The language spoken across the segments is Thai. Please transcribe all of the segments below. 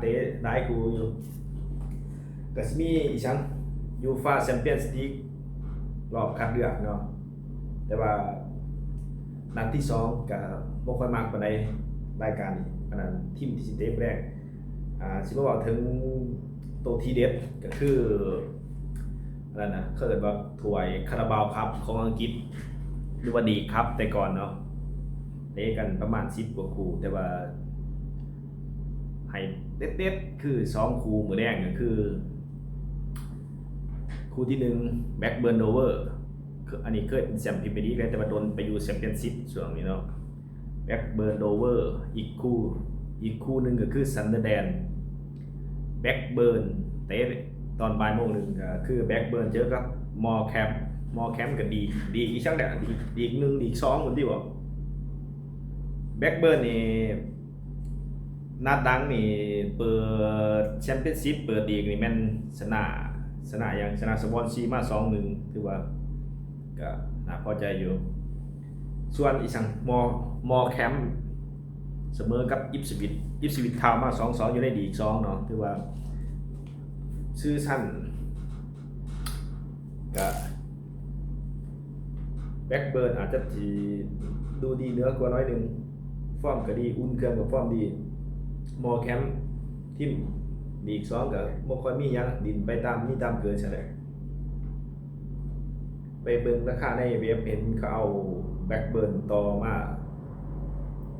เตะได้กูอยู่ก็สิมีอีชังยูฟาแชมเปี้ยนส์ลีกรอบคัดเลือกเนาะแต่ว่านัดที่สองก็บ่ค่อยมากปานใดรายการนี้อันนั้นทีมที่สิเตะแรกอ่าสิบ่เว้าถึงตัวทีเด็ดก็คืออะไรนะเขาเรียกว่าถ้วยคาราบาวครับของอังกฤษหรือว่าดีครับแต่ก่อนเนาะเตะกันประมาณ10กว่าคู่แต่ว่า ให้เด็ดๆคือ2คู่มือแดงก็คือ คู่ที่1แบ็กเบิร์นโดเวอร์อันนี้เคยเป็นแชมป์พรีเมียร์ลีกแล้วแต่ว่าโดนไปอยู่แชมเปี้ยนชิพช่วงนี้เนาะแบ็กเบิร์นโดเวอร์อีกคู่อีกคู่หนึ่งก็คือซันเดอร์แดนแบ็กเบิร์นเตะตอนบ่ายโมงหนึ่งก็คือแบ็กเบิร์นเจอกับมอแคมมอแคมก็ดีดีอีกช่างแดดดีดีอีกหนึ่งดีอีกสองคนที่บอกแบ็กเบิร์นนี่ นัดดังนี่เปิดแชมเปี้ยนชิพเปิดดีกนี่แม่นชนะชนะอย่างชนะสปอนซีมา2 1ถือว่าก็น่าพอใจอยู่ ส่วนอีสังมอมอแคมป์เสมอกับอิฟสวิตอิฟสวิตทาวมา2 2องยู่ในดีอีก2เนาะถือว่าชื่อสั้นก็แบ็กเบิร์นอาจจะทีดูดีเนื้อกว่าน้อยหนึ่งฟอร์มก็ดี อุ่นเครื่องกับฟอร์มดี มอแคมป์ทีมลีกสองก็บ่ค่อยมีหยังดินไปตามมีตามเกินใช่ไหมไปเบิ่งราคาในเว็บเห็นเขาเอาแบ็กเบิร์นต่อมา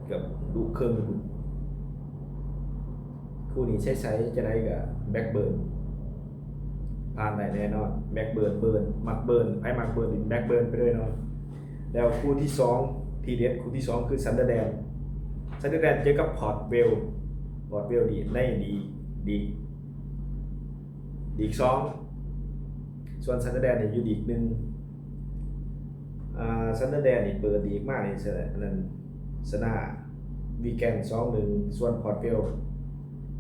เกือบดูเครื่องคู่นี้ใช้ใช้จะได้กับแบ็กเบิร์นผ่านได้แน่นอนแบ็กเบิร์นเบิร์นมักเบิร์นไอ้มักเบิร์นดินแบ็กเบิร์นไปเลยเนาะแล้วคู่ที่สองทีเด็ดคู่ที่สองคือซันเดอร์แดนซันเดอร์แลนด์เจอกับพอร์ตเวล พอร์ตเวลดีในดีดีดีอีกสองส่วนซันเดอร์แลนด์เนี่ยอยู่ดีอีกหนึ่งอ่าซันเดอร์แลนด์นี่เปิดดีมากเลยอันนั้นสนาวีแกนสองหนึ่งส่วนพอร์ตเวล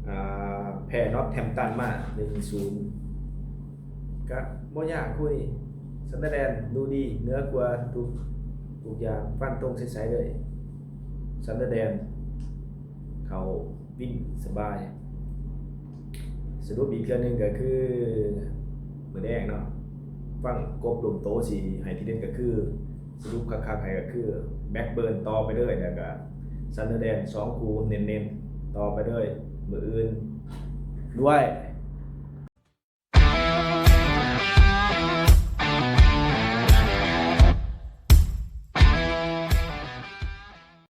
อ่าแพ้นอตแฮมตันมาหนึ่งศูนย์ก็บ่ยากคู่นี้ซันเดอร์แลนด์ดูดีเนื้อกว่าทุกทุกอย่างฟันตรงใสๆเลยซันเดอร์แดนเขา วิ่งสบาย สรุปอีกเรื่องหนึงก็คือมือแดงเนาะฟังกบลมโตสีให้ที่เด่นก็คือ สรุปคักๆให้ก็คือ แบ็กเบิร์นต่อไปเรื่อยแล้วก็ซันเดอร์แดนสองคูเน้นๆ ต่อไปเรื่อยมืออื่นด้วย